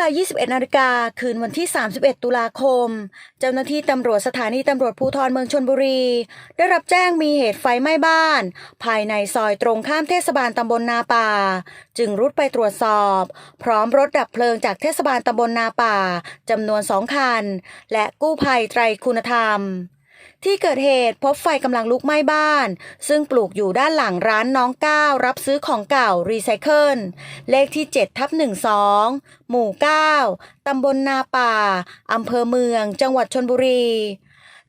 ลา 21 นาฬิกา คืนวันที่ 31 ตุลาคม เจ้าหน้าที่ตำรวจสถานีตำรวจภูธรเมืองชนบุรี ได้รับแจ้งมีเหตุไฟไหม้บ้าน ภายในซอยตรงข้ามเทศบาลตำบลนาป่า จึงรุดไปตรวจสอบ พร้อมรถดับเพลิงจากเทศบาลตำบลนาป่าจำนวนสองคัน และกู้ภัยไตรคุณธรรม ที่เกิดเหตุพบไฟกำลังลุกไหม้บ้าน ซึ่งปลูกอยู่ด้านหลังร้านน้องก้าวรับซื้อของเก่ารีไซเคิลเลขที่7ทับ12 หมู่ 9 ตำบลนาป่า อำเภอเมือง จังหวัดชนบุรี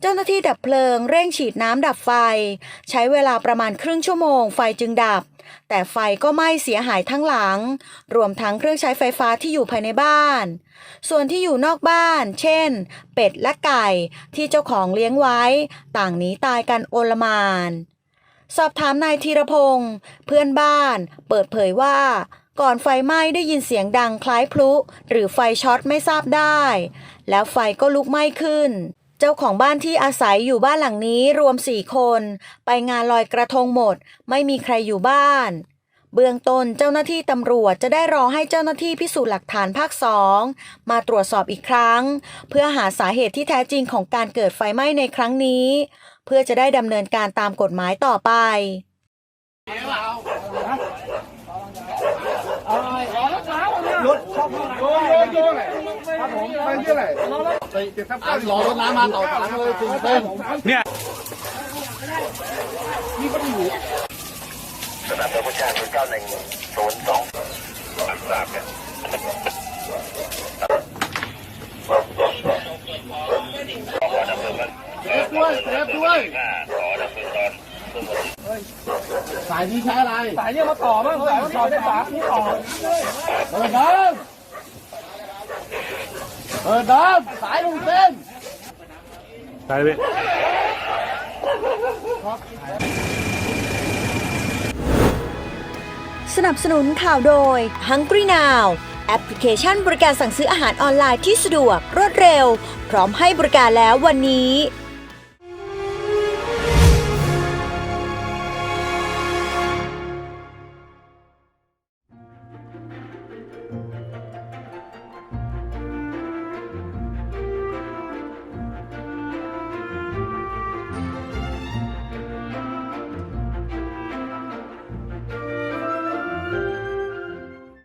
เจ้าหน้าที่ดับเพลิงเร่งฉีดน้ำดับไฟ ใช้เวลาประมาณครึ่งชั่วโมงไฟจึงดับ แต่ไฟก็ไหม้เสียหายทั้งหลัง รวมทั้งเครื่องใช้ไฟฟ้าที่อยู่ภายในบ้าน ส่วนที่อยู่นอกบ้าน เช่น เป็ดและไก่ที่เจ้าของเลี้ยงไว้ ต่างหนีตายกันโอลมาน สอบถามนายธีรพงศ์เพื่อนบ้าน เปิดเผยว่าก่อนไฟไหม้ได้ยินเสียงดังคล้ายพลุ หรือไฟช็อตไม่ทราบได้ แล้วไฟก็ลุกไหม้ขึ้น เจ้าของบ้านที่อาศัยอยู่บ้านหลังนี้รวมสี่คน ไปงานลอยกระทงหมด ไม่มีใครอยู่บ้าน เบื้องต้นเจ้าหน้าที่ตำรวจจะได้รอให้เจ้าหน้าที่พิสูจน์หลักฐานภาคสองมาตรวจสอบอีกครั้ง เพื่อหาสาเหตุที่แท้จริงของการเกิดไฟไหม้ในครั้งนี้ เพื่อจะได้ดำเนินการตามกฎหมายต่อไปรถโยนโยนครับผมไปที่ไหน ไปเก็บทับก้ารอรถน้ำมาต่อถังเลยถึงเต้นเนี่ยสนามประชาชนเก้าหนึ่งศูนย์สองทราบกันขอดำเนินการเซฟด้วยเซฟด้วยขอดำเนินการสายนี้ใช้อะไร สายเนี่ยมาต่อมั้งสายมาต่อได้สามนี่ต่อเปิดน้ำ เปิดน้ำสายลงเส้นไปเลยสนับสนุนข่าวโดย Hungry Now แอปพลิเคชันบริการสั่งซื้ออาหารออนไลน์ที่สะดวกรวดเร็ว พร้อมให้บริการแล้ววันนี้